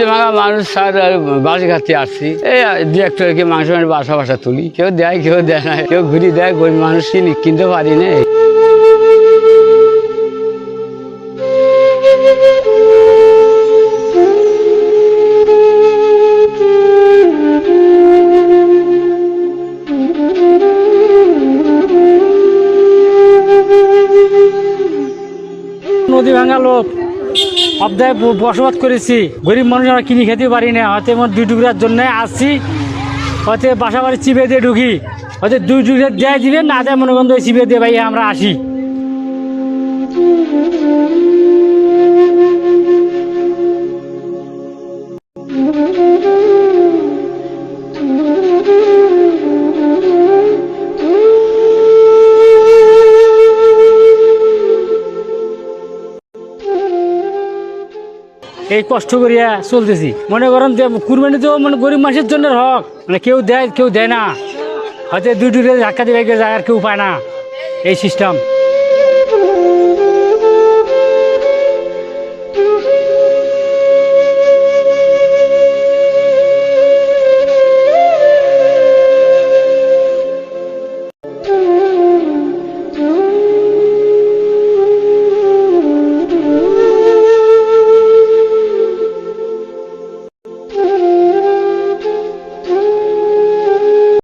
নদী ভাঙা মানুষ আর বাস ঘাটতে আসছি। এই দু একটা মাংস বাসা বাসা তুলি, কেউ দেয় কেউ দেয় না, কেউ ঘুরি দেয়, গরিব মানুষ কিনি, কিনতে পারি না। নদী ভাঙা লোক। অবদায় বসবাস করেছি। গরিব মানুষ আমরা কিনে খেতে পারি না, হয়তো এমন দুই টুকরার জন্য আসছি, হয়তো বাসা বাড়ি চিপে দিয়ে ঢুকি, হয়তো দুই টুকরা দেয় দিবে, না দেয় মনে করেন চিপে দিয়ে ভাই আমরা আসি। এই কষ্ট করিয়া চলতেছি। মনে করেন কুরবানি তো মানে গরিব মানুষের জন্য হক। মানে কেউ দেয় কেউ দেয় না। হয়তো দুই দুটো ধাক্কা দিবে জায়গার কেউ পায় না। এই সিস্টেম